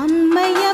அம்மையா